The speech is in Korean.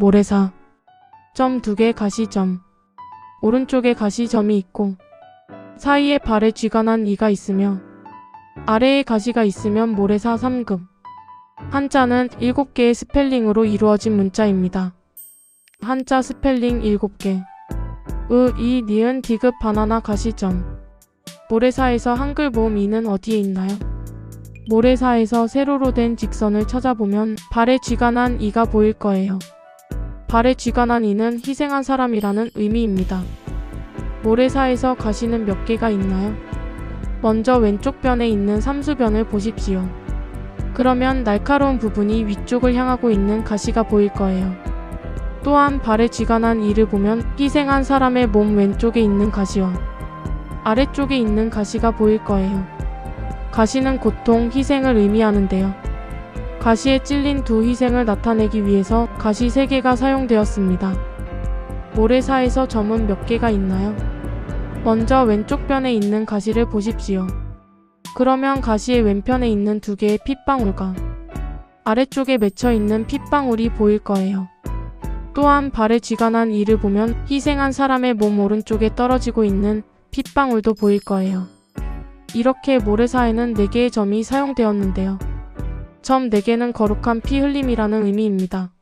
모래사. 점 두 개 가시점. 오른쪽에 가시점이 있고 사이에 발에 쥐가 난 이가 있으며 아래에 가시가 있으면 모래사 3급. 한자는 7개의 스펠링으로 이루어진 문자입니다. 한자 스펠링 7개. 으, 이, 니은, 디귿, 바나나, 가시점. 모래사에서 한글 모음 이는 어디에 있나요? 모래사에서 세로로 된 직선을 찾아보면 발에 쥐가 난 이가 보일 거예요. 발에 쥐가 난 이는 희생한 사람이라는 의미입니다. 모래사에서 가시는 몇 개가 있나요? 먼저 왼쪽 변에 있는 삼수변을 보십시오. 그러면 날카로운 부분이 위쪽을 향하고 있는 가시가 보일 거예요. 또한 발에 쥐가 난 이를 보면 희생한 사람의 몸 왼쪽에 있는 가시와 아래쪽에 있는 가시가 보일 거예요. 가시는 고통, 희생을 의미하는데요. 가시에 찔린 두 희생을 나타내기 위해서 가시 3개가 사용되었습니다. 모래사에서 점은 몇 개가 있나요? 먼저 왼쪽 변에 있는 가시를 보십시오. 그러면 가시의 왼편에 있는 두 개의 핏방울과 아래쪽에 맺혀 있는 핏방울이 보일 거예요. 또한 발에 쥐가 난 이를 보면 희생한 사람의 몸 오른쪽에 떨어지고 있는 핏방울도 보일 거예요. 이렇게 모래사에는 4개의 점이 사용되었는데요. 점 4개는 거룩한 피 흘림이라는 의미입니다.